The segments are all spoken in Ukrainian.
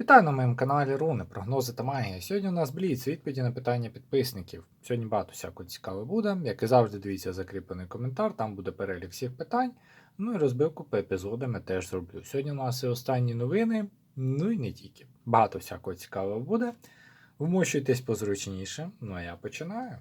Вітаю на моєму каналі Руни, прогнози та магія. Сьогодні у нас бліц, відповіді на питання підписників. Сьогодні багато всякого цікавого буде. Як і завжди, дивіться закріплений коментар, там буде перелік всіх питань. Ну і розбивку по епізодам теж зроблю. Сьогодні у нас і останні новини, ну і не тільки. Багато всякого цікавого буде. Вмощуйтесь позручніше. Ну а я починаю.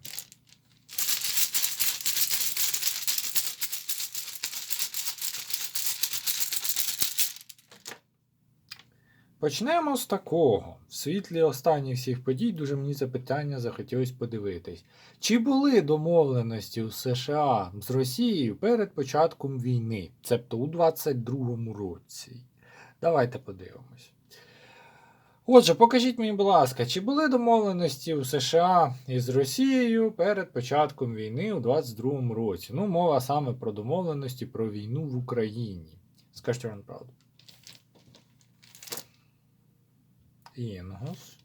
Почнемо з такого. В світлі останніх всіх подій дуже мені це питання захотілося подивитись. Чи були домовленості у США з Росією перед початком війни, цебто у 22-му році? Давайте подивимось. Отже, покажіть мені, будь ласка, чи були домовленості у США із Росією перед початком війни у 22-му році? Ну, мова саме про домовленості про війну в Україні. Скажіть вам правду. Інгус.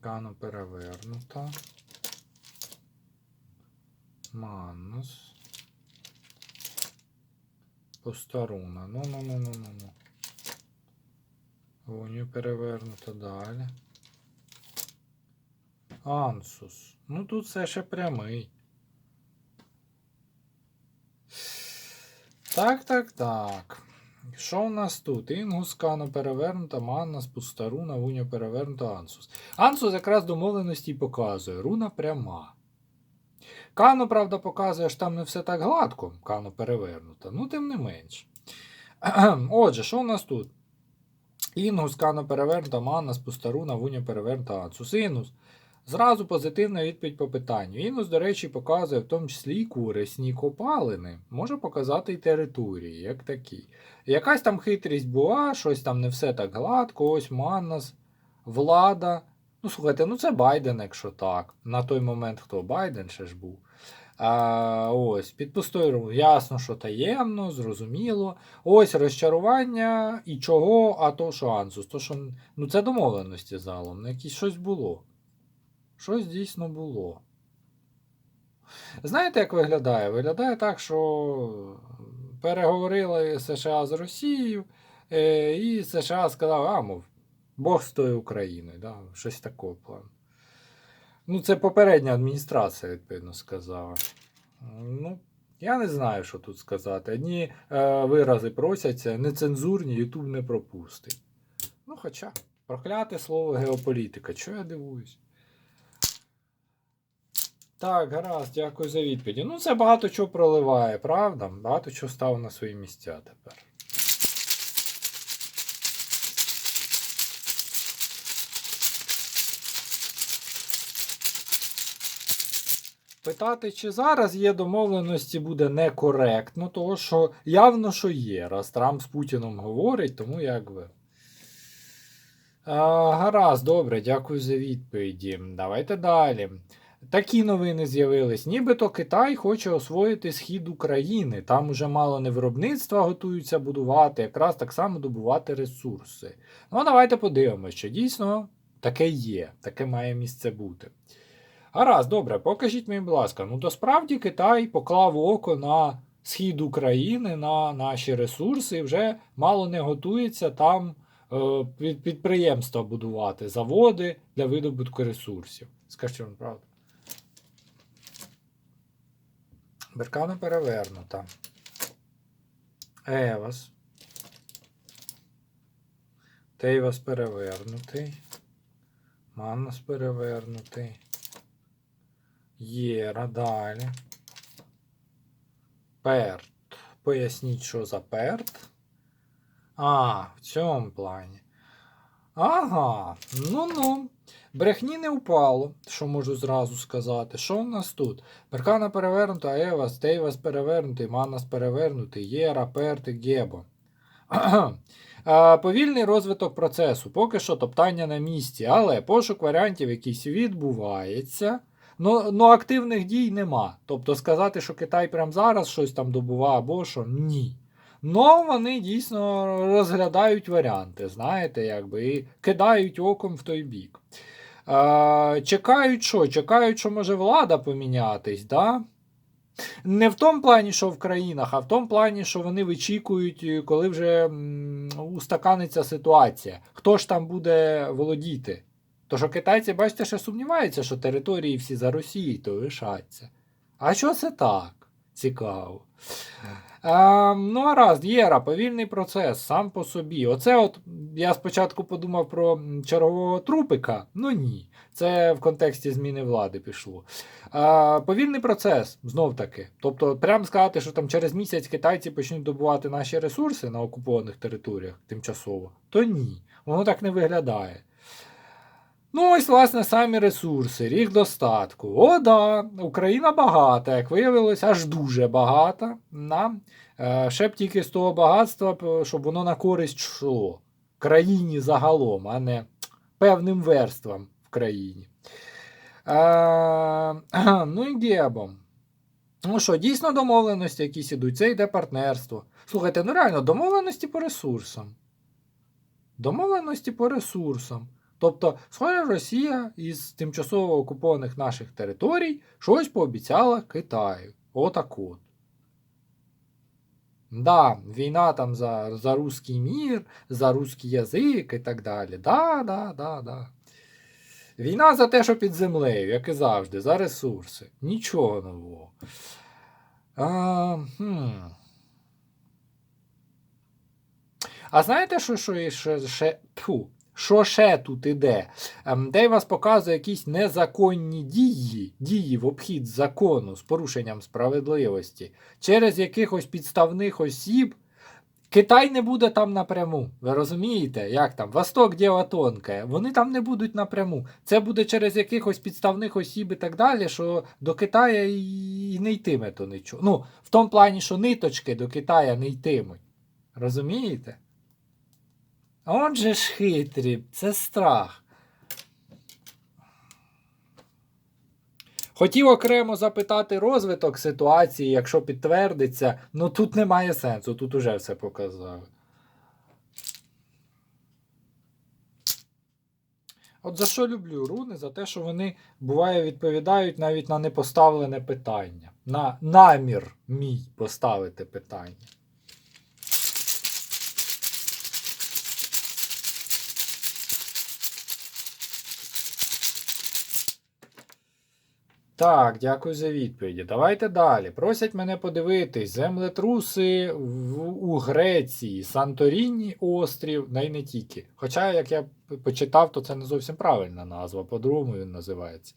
Кано перевернута. Манус. Постаруна. Ну, ну, ну, ну, ну, ну. Воню перевернута далі. Ансус. Ну тут все ще прямий. Так, так, так. Що у нас тут? Інгус, Кано перевернута, Манна, Спустаруна, Вуня перевернута, Ансус. Ансус якраз домовленості показує. Руна пряма. Кано, правда, показує, що там не все так гладко, Кано перевернута. Ну, тим не менш. Отже, що у нас тут? Інгус, Кано перевернута, Манна, Спустаруна, Вуня перевернута, Ансус. Інгус. Зразу позитивна відповідь по питанню. Інус, до речі, показує в тому числі і корисні копалини. Може показати і території, як такі. Якась там хитрість була, щось там не все так гладко, ось Маннас, влада. Ну, слухайте, ну це Байден, якщо так. На той момент хто Байден ще ж був. А, Ось, під пустою ясно, що таємно, зрозуміло. Ось розчарування і чого, а то що Ансус. То, що, ну це домовленості залом, ну, якесь щось було. Щось дійсно було. Знаєте, як виглядає? Виглядає так, що переговорили США з Росією, е, і США сказали, а, мов, Бог з тою Україною. Да? Щось такого плану. Ну, це попередня адміністрація, відповідно, сказала. Ну, я не знаю, що тут сказати. Одні е, вирази просяться, нецензурні, Ютуб не пропустить. Ну, хоча, прокляте слово геополітика. Чого я дивуюсь? Так, гаразд, дякую за відповіді. Ну, це багато чого проливає, правда? Багато чого стало на свої місця тепер. Питати, чи зараз є домовленості, буде некоректно, тому що явно, що є. Раз Трамп з Путіном говорить, тому як би. А, гаразд, добре, дякую за відповіді. Давайте далі. Такі новини з'явились. Нібито Китай хоче освоїти схід України. Там уже мало не виробництва готуються будувати, якраз так само добувати ресурси. Ну, давайте подивимося, що дійсно таке є, таке має місце бути. Гаразд, добре, покажіть мені, будь ласка, ну то справді Китай поклав око на схід України, на наші ресурси, і вже мало не готується там е, підприємства будувати, заводи для видобутку ресурсів. Скажіть вам правду. Беркана перевернута. Евас. Тейвас перевернутий. Маннас перевернутий. Єра далі. Перт. Поясніть, що за перт. А, в цьому плані. Ага, ну-ну. Брехні не впало, що можу зразу сказати. Що в нас тут? Беркана перевернута, Евас, Тейвас перевернутий, Манас перевернутий, Єра, Перти, Гебо. Повільний розвиток процесу, поки що топтання на місці, але пошук варіантів якийсь відбувається. Ну, ну активних дій нема. Тобто сказати, що Китай прямо зараз щось там добува або що, ні. Ну, вони дійсно розглядають варіанти, знаєте, якби, і кидають оком в той бік. Е, чекають що? Чекають, що може влада помінятись, да? Не в тому плані, що в країнах, а в тому плані, що вони вичікують, е, коли вже устаканиться ситуація. Хто ж там буде володіти? То що китайці, бачите, ще сумніваються, що території всі за Росією то лишаться. А що це так? Цікаво. А, ну, а раз, Єра, повільний процес сам по собі. Оце от я спочатку подумав про чергового трупика. Ну ні. Це в контексті зміни влади пішло. А, повільний процес, знов таки. Тобто, прямо сказати, що там через місяць китайці почнуть добувати наші ресурси на окупованих територіях тимчасово, то ні. Воно так не виглядає. Ну, ось, власне, самі ресурси, ріг достатку. О, да, Україна багата, як виявилось, аж дуже багата. На, е, ще б тільки з того багатства, щоб воно на користь йшло країні загалом, а не певним верствам в країні. Е, ну і гебом. Ну що, дійсно домовленості якісь ідуть, це йде партнерство. Слухайте, ну реально, домовленості по ресурсам. Домовленості по ресурсам. Тобто, схоже, Росія із тимчасово окупованих наших територій щось пообіцяла Китаю. Отак от. Да, війна там за, за русський мір, за русський язик і так далі. Да, да, да, да. Війна за те, що під землею, як і завжди, за ресурси. Нічого нового. А, хм. а знаєте, що, що, ще, тьфу, що ще тут іде? Ем, Дейвас показує якісь незаконні дії, дії в обхід закону з порушенням справедливості через якихось підставних осіб. Китай не буде там напряму. Ви розумієте, як там? Восток діло тонке. Вони там не будуть напряму. Це буде через якихось підставних осіб і так далі, що до Китая і не йтиме то нічого. Ну, в тому плані, що ниточки до Китая не йтимуть. Розумієте? Он же ж хитрі, це страх. Хотів окремо запитати розвиток ситуації, якщо підтвердиться, ну тут немає сенсу, тут уже все показали. От за що люблю руни? За те, що вони буває відповідають навіть на непоставлене питання. На намір мій поставити питання. Так, дякую за відповіді. Давайте далі. Просять мене подивитись землетруси в, у Греції, Санторіні острів, да й не тільки. Хоча, як я почитав, то це не зовсім правильна назва, по-другому він називається.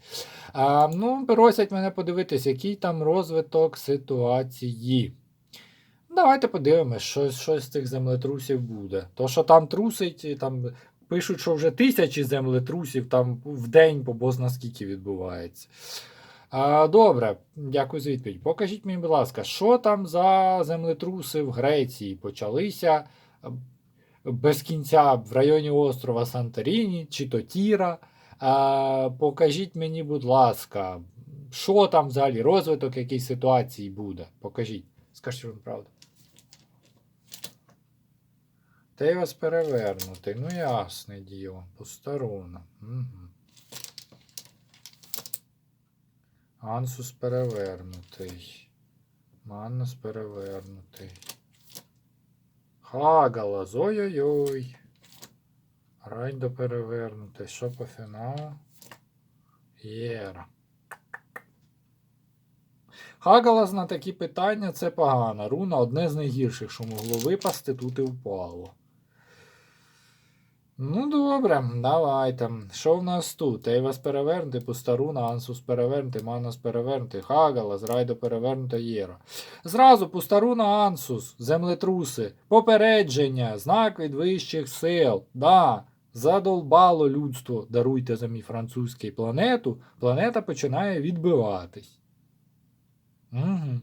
А, ну, просять мене подивитись, який там розвиток ситуації. Давайте подивимось, що, що з цих землетрусів буде. То, що там трусить, там пишуть, що вже тисячі землетрусів там в день по бозна скільки відбувається. А, добре, дякую за відповідь. Покажіть мені, будь ласка, що там за землетруси в Греції почалися без кінця в районі острова Санторіні чи то Тіра. А, покажіть мені, будь ласка, що там взагалі, розвиток якійсь ситуації буде. Покажіть. Скажіть вам правду. Та й вас перевернути. Ну, ясне діло, посторонно. Угу. Ансус перевернутий. Маннус перевернутий. Хагалас, ой-ой-ой. Райдо перевернутий. Що по фіналу? Єра. Хагалас на такі питання це погана. Руна одне з найгірших, що могло випасти, тут і впало. Ну, добре, давайте. Що в нас тут? Ейвас перевернути, Пустаруна, Ансус перевернути, Манус перевернути, Хагала, Зрайдо перевернута Єра. Зразу Пустаруна, Ансус, землетруси, попередження, знак від вищих сил. Да, задолбало людство, даруйте за мій французький планету, планета починає відбиватись. Угу.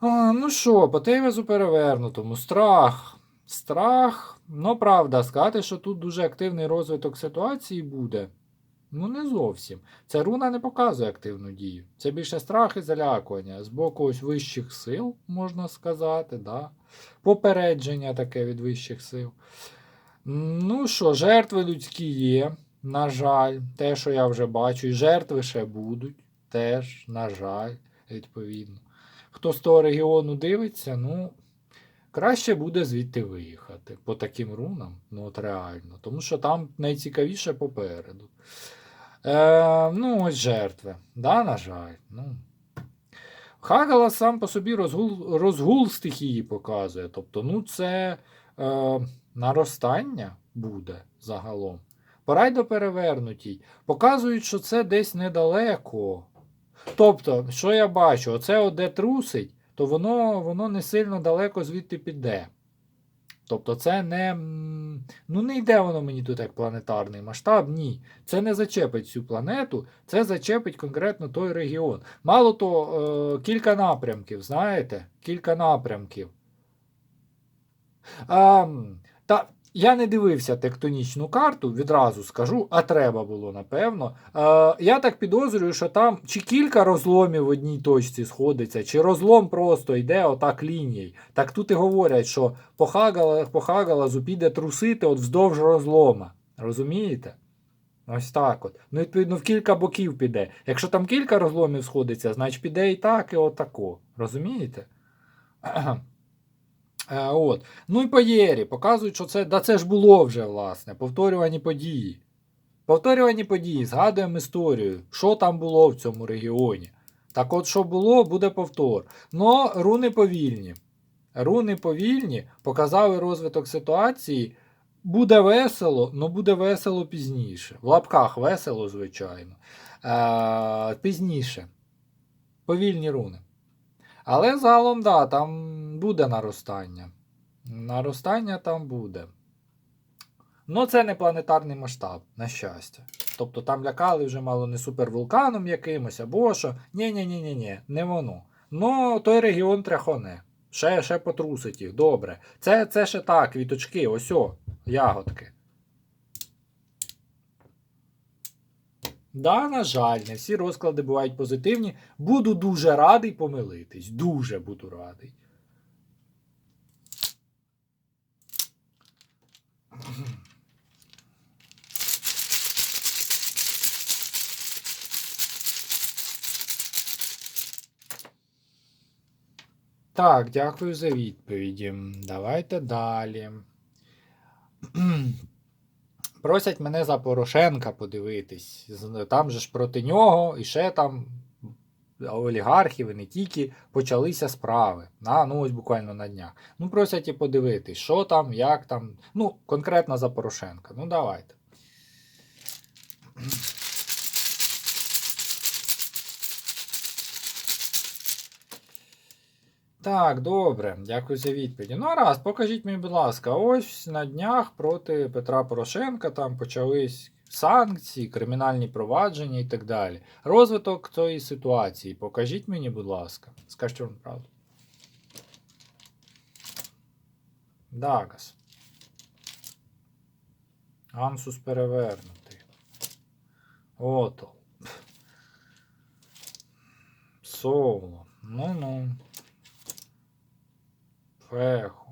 А, ну що, по Тейвезу перевернутому. Страх. Страх. Ну, правда, сказати, що тут дуже активний розвиток ситуації буде. Ну, не зовсім. Ця руна не показує активну дію. Це більше страх і залякування. З боку ось вищих сил, можна сказати, да. Попередження таке від вищих сил. Ну що, жертви людські є, на жаль, те, що я вже бачу, і жертви ще будуть. теж, на жаль, відповідно. Хто з того регіону дивиться, ну, краще буде звідти виїхати по таким рунам, ну от реально. Тому що там найцікавіше попереду. Е, ну, ось жертви. Да, на жаль. Ну. Хагала сам по собі розгул, розгул стихії показує. Тобто, ну, це е, наростання буде загалом. Порайдо перевернутій. Показують, що це десь недалеко. Тобто, що я бачу, оце де трусить, то воно, воно не сильно далеко звідти піде. Тобто, це не. Ну, не йде воно мені тут як планетарний масштаб, ні. Це не зачепить цю планету, це зачепить конкретно той регіон. Мало то, е, кілька напрямків, знаєте? Кілька напрямків. А, та я не дивився тектонічну карту, відразу скажу, а треба було, напевно. Е, я так підозрюю, що там чи кілька розломів в одній точці сходиться, чи розлом просто йде отак лінією. Так тут і говорять, що по Хагала- по Хагалазу піде трусити от вздовж розлома. Розумієте? Ось так от. Ну, відповідно, в кілька боків піде. Якщо там кілька розломів сходиться, значить піде і так, і отако. Розумієте? Е, От. Ну і по Єрі показують, що це, да це ж було вже, власне, повторювані події. Повторювані події, згадуємо історію, що там було в цьому регіоні. Так от, що було, буде повтор. Но руни повільні. Руни повільні, показали розвиток ситуації. Буде весело, але буде весело пізніше. В лапках весело, звичайно. Е, пізніше. Повільні руни. Але загалом, да, там буде наростання. Наростання там буде. Ну, це не планетарний масштаб, на щастя. Тобто там лякали вже мало не супервулканом якимось, або що. Ні-ні-ні, не воно. Ну, той регіон тряхоне. Ще, ще потрусить їх. Добре. Це, це ще так, квіточки, ось о, ягодки. Да, на жаль, не всі розклади бувають позитивні. Буду дуже радий помилитись. Дуже буду радий. Так, дякую за відповіді. Давайте далі. Просять мене за Порошенка подивитись. Там же ж проти нього і ще там олігархів і не тільки почалися справи. На, ну ось буквально на днях. Ну, просять і подивитись, що там, як там. Ну, конкретно за Порошенка. Ну, давайте. Так, добре, дякую за відповіді. Ну, а раз, покажіть мені, будь ласка, ось на днях проти Петра Порошенка там почались санкції, кримінальні провадження і так далі. Розвиток цієї ситуації. Покажіть мені, будь ласка. Скажіть вам правду. Дагас. Ансус перевернутий. Ото. Соло. Ну-ну. Фехо.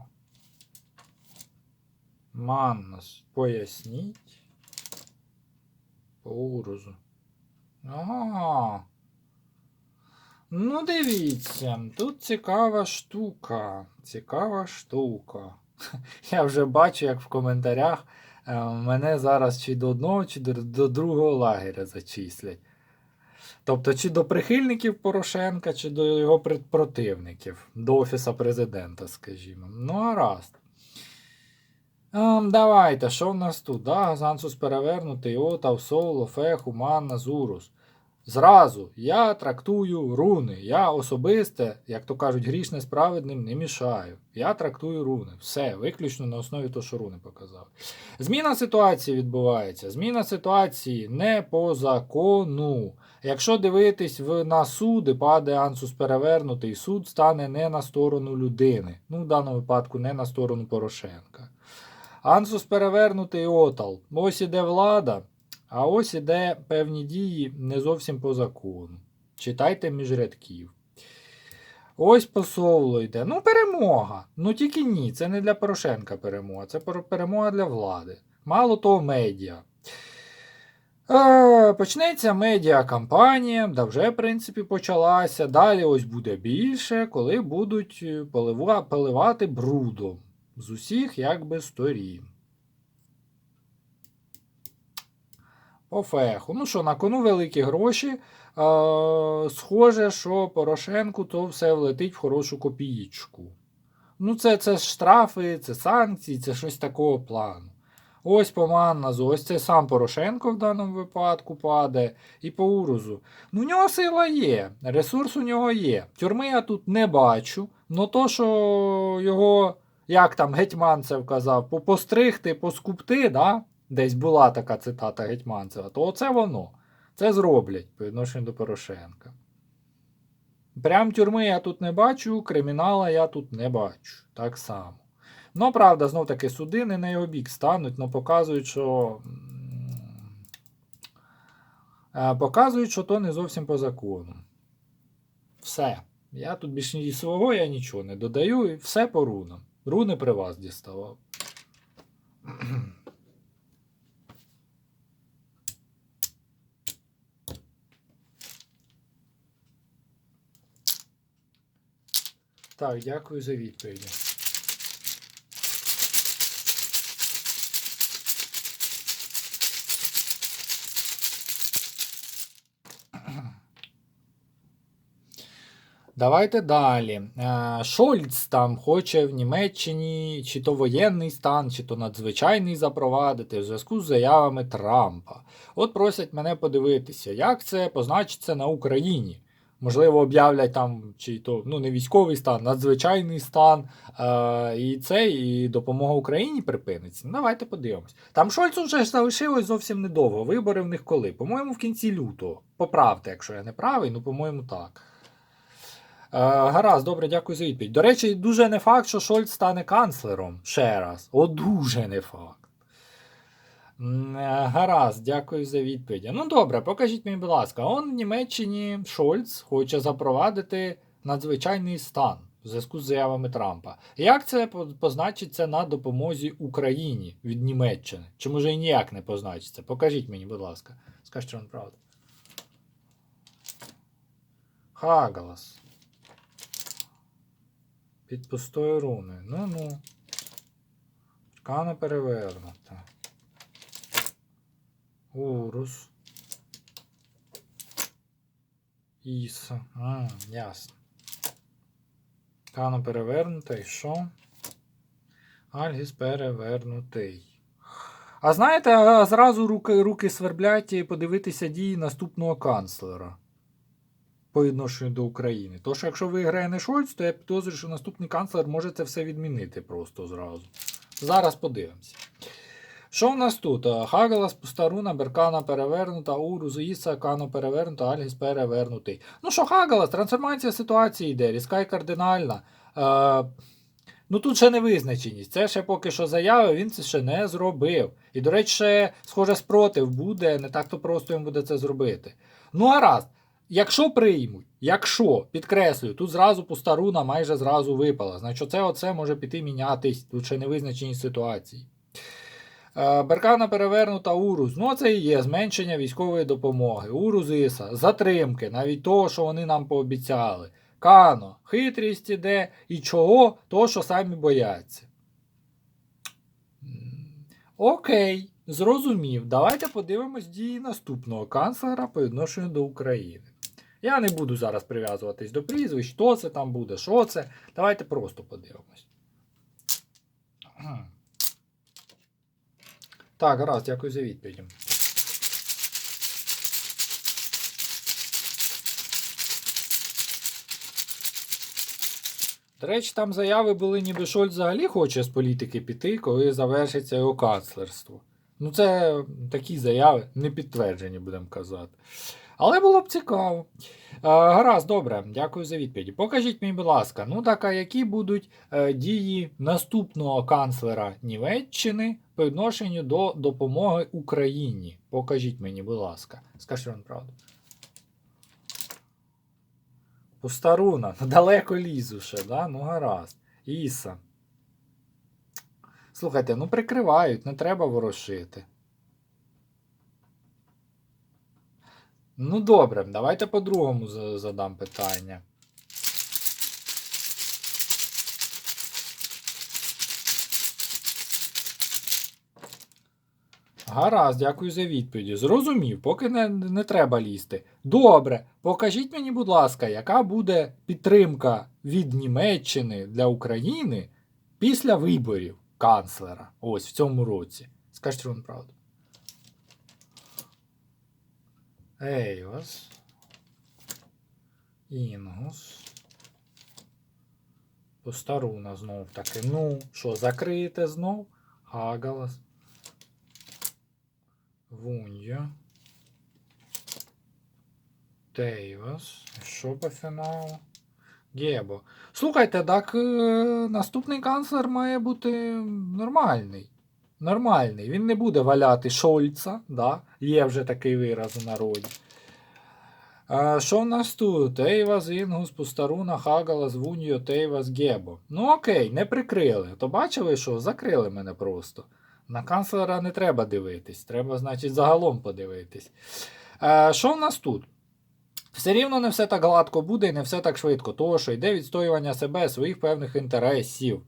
Маннас. Поясніть. По урозу. Ага. Ну, дивіться, тут цікава штука. Цікава штука. Я вже бачу, як в коментарях е, мене зараз чи до одного, чи до другого лагеря зачислять. Тобто, чи до прихильників Порошенка, чи до його противників, до Офіса президента, скажімо. Ну, гаразд. Um, давайте, що в нас тут? Да, Зансус перевернутий, Отав, Соло, Феху, Манна, Зурус. Зразу я трактую руни. Я особисте, як то кажуть, грішне справедним не мішаю. Я трактую руни. Все, виключно на основі того, що руни показав. Зміна ситуації відбувається. Зміна ситуації не по закону. Якщо дивитись в, на суди, падає ансус перевернутий, суд стане не на сторону людини. Ну, в даному випадку не на сторону Порошенка. Ансус перевернутий отал. Ось іде влада, а ось іде певні дії не зовсім по закону. Читайте між рядків. Ось посоло йде. Ну, перемога. Ну тільки ні, це не для Порошенка перемога, це перемога для влади. Мало того, медіа. Е, почнеться медіакампанія, да вже, в принципі, почалася. Далі ось буде більше, коли будуть е, полива- поливати брудом з усіх якби сторін. По феху. Ну що, на кону великі гроші. Е, схоже, що Порошенку то все влетить в хорошу копієчку. Ну, це, це штрафи, це санкції, це щось такого плану. Ось по Манназу, ось це сам Порошенко в даному випадку паде, і по Урузу. Ну, в нього сила є, ресурс у нього є. Тюрми я тут не бачу. Ну то, що його, як там Гетьманцев казав, по- постригти, поскупти, да? Десь була така цитата Гетьманцева, то оце воно. Це зроблять по відношенню до Порошенка. Прям тюрми я тут не бачу, кримінала я тут не бачу. Так само. Ну, правда, знов таки суди не на його бік стануть, але показують, що. е, Показують, що то не зовсім по закону. Все. Я тут більше ні свого я нічого не додаю, і все по рунам. Руни при вас діставав. Так, дякую за відповіді. Давайте далі. Е, Шольц там хоче в Німеччині чи то воєнний стан, чи то надзвичайний запровадити в зв'язку з заявами Трампа. От просять мене подивитися, як це позначиться на Україні. Можливо, об'являть там чи то ну не військовий стан, надзвичайний стан, е, і це, і допомога Україні припиниться. Ну, Давайте подивимось. Там Шольцу вже залишилось зовсім недовго. Вибори в них коли? По-моєму, в кінці лютого. Поправте, якщо я не правий, ну по-моєму, так. Е, гаразд, добре, дякую за відповідь. До речі, дуже не факт, що Шольц стане канцлером ще раз. О, дуже не факт. Е, Гаразд, дякую за відповідь. Ну добре, покажіть мені, будь ласка, он в Німеччині Шольц хоче запровадити надзвичайний стан в зв'язку з заявами Трампа. Як це позначиться на допомозі Україні від Німеччини? Чи може і ніяк не позначиться? Покажіть мені, будь ласка. Скажіть, що вам правда. Хагалас. Під пустою руною. Ну-ну. Аркана перевернута. Урус. Іса. А, ясно. Аркана перевернута і що? Альгіс перевернутий. А знаєте, зразу руки, руки сверблять і подивитися дії наступного канцлера по відношенню до України. Тож, якщо виграє не Шольц, то я підозрюю, що наступний канцлер може це все відмінити просто зразу. Зараз подивимося. Що в нас тут? Е, Хагалас, Пустаруна, Беркана перевернута, Урус, Іса, Кано перевернута, Альгіс перевернутий. Ну що, Хагалас, трансформація ситуації йде, різка і кардинальна. Е, ну тут ще невизначеність. Це ще поки що заяви, він це ще не зробив. І, до речі, ще, схоже, спротив буде, не так то просто їм буде це зробити. Ну, гаразд. Якщо приймуть, якщо, підкреслюю, тут зразу пуста руна майже зразу випала. Значить, оце, оце може піти мінятись, тут ще невизначені ситуації. Е, Беркана перевернута Урус. Ну, це і є зменшення військової допомоги. Урус Іса, затримки, навіть того, що вони нам пообіцяли. Кано, хитрість іде і чого, того, що самі бояться. Окей, зрозумів. Давайте подивимось дії наступного канцлера по відношенню до України. Я не буду зараз прив'язуватись до прізвищ, хто це там буде, що це. Давайте просто подивимось. Так, гаразд, дякую за відповідь. До речі, там заяви були, ніби Шольц взагалі хоче з політики піти, коли завершиться його канцлерство. Ну, це такі заяви, не підтверджені, будемо казати. Але було б цікаво. Е, гаразд, добре, дякую за відповіді. Покажіть мені, будь ласка, ну так, а які будуть е, дії наступного канцлера Німеччини по відношенню до допомоги Україні? Покажіть мені, будь ласка. Скажіть вам правду. Пустаруна, ну, далеко лізу ще, да? Ну гаразд. Іса. Слухайте, ну прикривають, не треба ворошити. Ну добре, давайте по-другому задам питання. Гаразд, дякую за відповіді. Зрозумів, поки не, не треба лізти. Добре, покажіть мені, будь ласка, яка буде підтримка від Німеччини для України після виборів канцлера ось в цьому році. Скажіть вам правду. Ейвас. Інгус. Постаруна знов таки. Ну, що, закриєте знов? Хагалас. Вунья. Тейвас. Що по фіналу? Гебо. Слухайте, так е, наступний канцлер має бути нормальний. Нормальний. Він не буде валяти Шольца, да? є вже такий вираз у народі. А, що в нас тут? Ейвас, Інгус, Пустаруна, Хагалас, Вуньо, Тейвас, Гебо. Ну окей, не прикрили. То бачили, що закрили мене просто. На канцлера не треба дивитись, треба, значить, загалом подивитись. А, що в нас тут? Все рівно не все так гладко буде і не все так швидко, тому що йде відстоювання себе, своїх певних інтересів.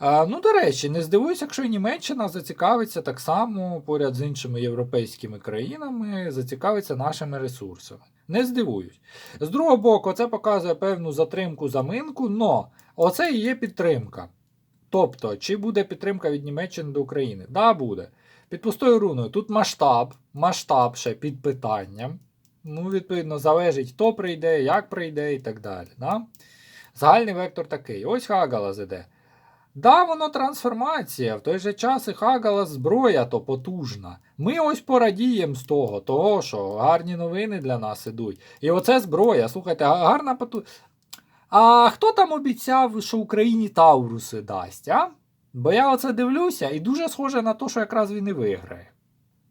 Ну, до речі, не здивуюся, якщо і Німеччина зацікавиться так само поряд з іншими європейськими країнами, зацікавиться нашими ресурсами. Не здивуюсь. З другого боку, це показує певну затримку заминку, но оце і є підтримка. Тобто, чи буде підтримка від Німеччини до України? Да, буде. Під пустою руною. Тут масштаб, масштаб ще під питанням. Ну, відповідно, залежить, хто прийде, як прийде і так далі. Да? Загальний вектор такий. Ось Хагалас іде. Да, воно трансформація. В той же час і Хагалас зброя то потужна. Ми ось порадіємо з того, того, що гарні новини для нас ідуть. І оце зброя. Слухайте, гарна поту. А хто там обіцяв, що Україні Тауруси дасть, а? Бо я оце дивлюся і дуже схоже на те, що якраз він і виграє.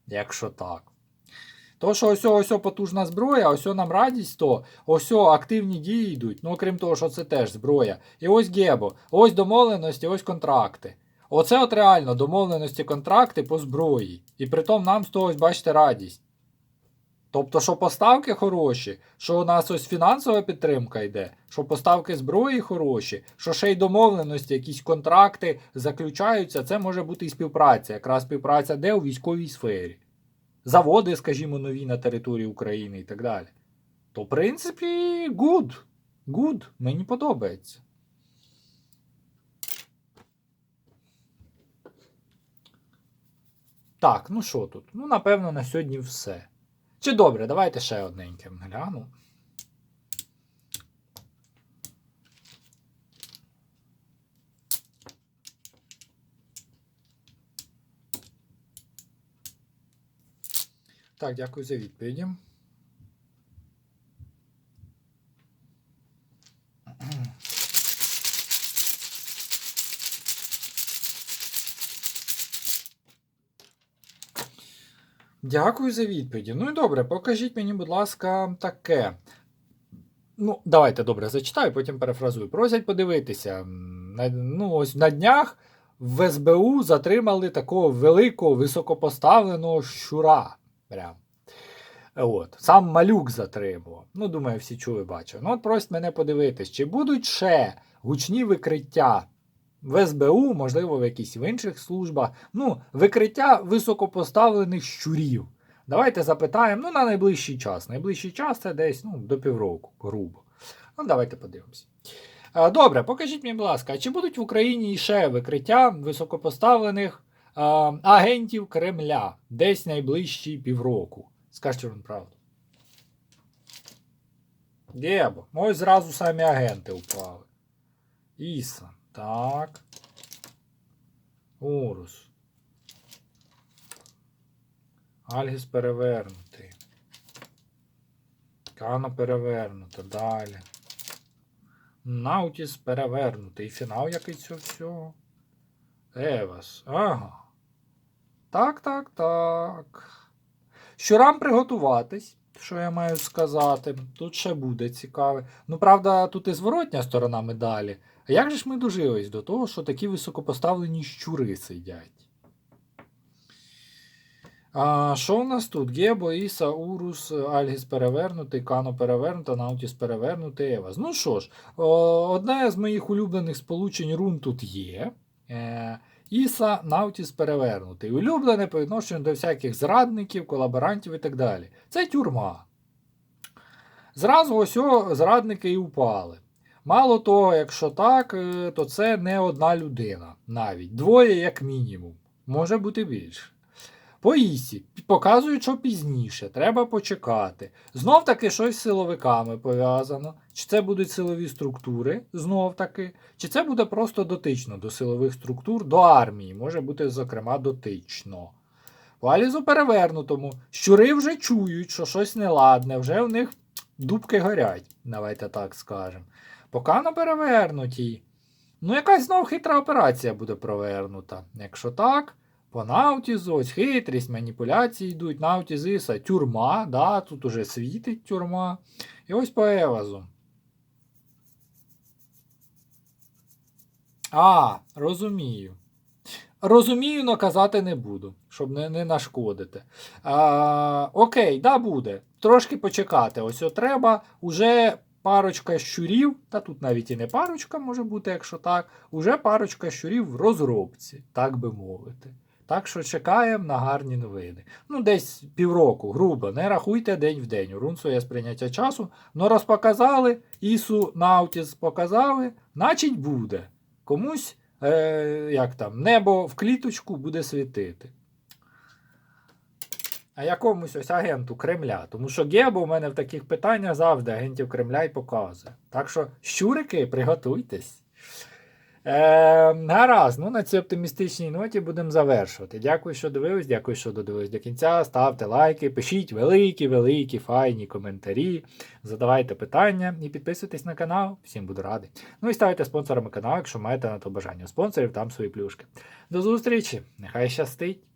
Якщо так. То, що ось ось потужна зброя, ось нам радість, то ось активні дії йдуть. Ну, окрім того, що це теж зброя. І ось Гебо, ось домовленості, ось контракти. Оце от реально домовленості, контракти по зброї. І притом нам з того, ось, бачите, радість. Тобто, що поставки хороші, що у нас ось фінансова підтримка йде, що поставки зброї хороші, що ще й домовленості, якісь контракти заключаються, це може бути і співпраця. Якраз співпраця де у військовій сфері заводи, скажімо, нові на території України і так далі. То, в принципі, good. Good. Мені подобається. Так, ну що тут? Ну, напевно, на сьогодні все. Чи добре, давайте ще одненьким гляну. Так, дякую за відповіді. Дякую за відповіді. Ну і добре, покажіть мені, будь ласка, таке. Ну, давайте добре зачитаю, потім перефразую. Просять подивитися. На, ну, ось на днях в СБУ затримали такого великого високопоставленого щура. Прям. От. Сам малюк затримував. Ну, думаю, всі чули, бачили. Ну, от просять мене подивитись, чи будуть ще гучні викриття в СБУ, можливо, в якісь в інших службах. Ну, викриття високопоставлених щурів. Давайте запитаємо ну, на найближчий час. Найближчий час це десь ну, до півроку, грубо. Ну, давайте подивимося. Е, Добре, покажіть мені, будь ласка, чи будуть в Україні ще викриття високопоставлених агентів Кремля десь найближчі півроку? Скажіть вам правду. Гебо. Ось зразу самі агенти впали. Іса. Так. Урус. Альгіс перевернутий. Кано перевернуто. Далі. Наутіс перевернутий. І фінал який цього всього. Евас. Ага. Так, так, так. Щурам приготуватись, що я маю сказати. Тут ще буде цікаве. Ну, правда, тут і зворотня сторона медалі. А як же ж ми дожились до того, що такі високопоставлені щури сидять? А, що у нас тут? Гебо, Іса, Урус, Альгіс перевернутий, Кано перевернута, Наутіс перевернутий, Евас. Ну що ж, одне з моїх улюблених сполучень рун тут є. Е, Іса, Наутіс перевернутий. Улюблене по відношенню до всяких зрадників, колаборантів і так далі. Це тюрма. Зразу ось зрадники і упали. Мало того, якщо так, е, то це не одна людина навіть. Двоє як мінімум. Може бути більше. По Ісі. Показують, що пізніше. Треба почекати. Знов таки щось з силовиками пов'язано. Чи це будуть силові структури, знов таки, чи це буде просто дотично до силових структур, до армії. Може бути, зокрема, дотично. По Алізу перевернутому. Щури вже чують, що щось неладне, вже в них дубки горять, давайте так скажемо. Поки на перевернутій. Ну, якась знов хитра операція буде провернута. Якщо так, по Наутізу, ось хитрість, маніпуляції йдуть, Наутіз Іса, тюрма, да, тут уже світить тюрма. І ось по Евазу. А, розумію. Розумію, но казати не буду, щоб не, не нашкодити. А, окей, да, буде. Трошки почекати. Ось от треба уже парочка щурів, та тут навіть і не парочка може бути, якщо так, уже парочка щурів в розробці, так би мовити. Так що чекаємо на гарні новини. Ну, десь півроку, грубо, не рахуйте день в день. У Рунсу є сприйняття часу. Ну, раз показали, Ісу Наутіс показали, значить буде. Комусь, е, як там, небо в кліточку буде світити. А якомусь ось агенту Кремля. Тому що Гебо в мене в таких питаннях завжди агентів Кремля і показує. Так що, щурики, приготуйтесь. Е, гаразд, ну на цій оптимістичній ноті будемо завершувати. Дякую, що дивились, дякую, що додивились до кінця. Ставте лайки, пишіть великі, великі, файні коментарі, задавайте питання і підписуйтесь на канал. Всім буду радий. Ну і ставайте спонсорами каналу, якщо маєте на то бажання. У спонсорів там свої плюшки. До зустрічі! Нехай щастить!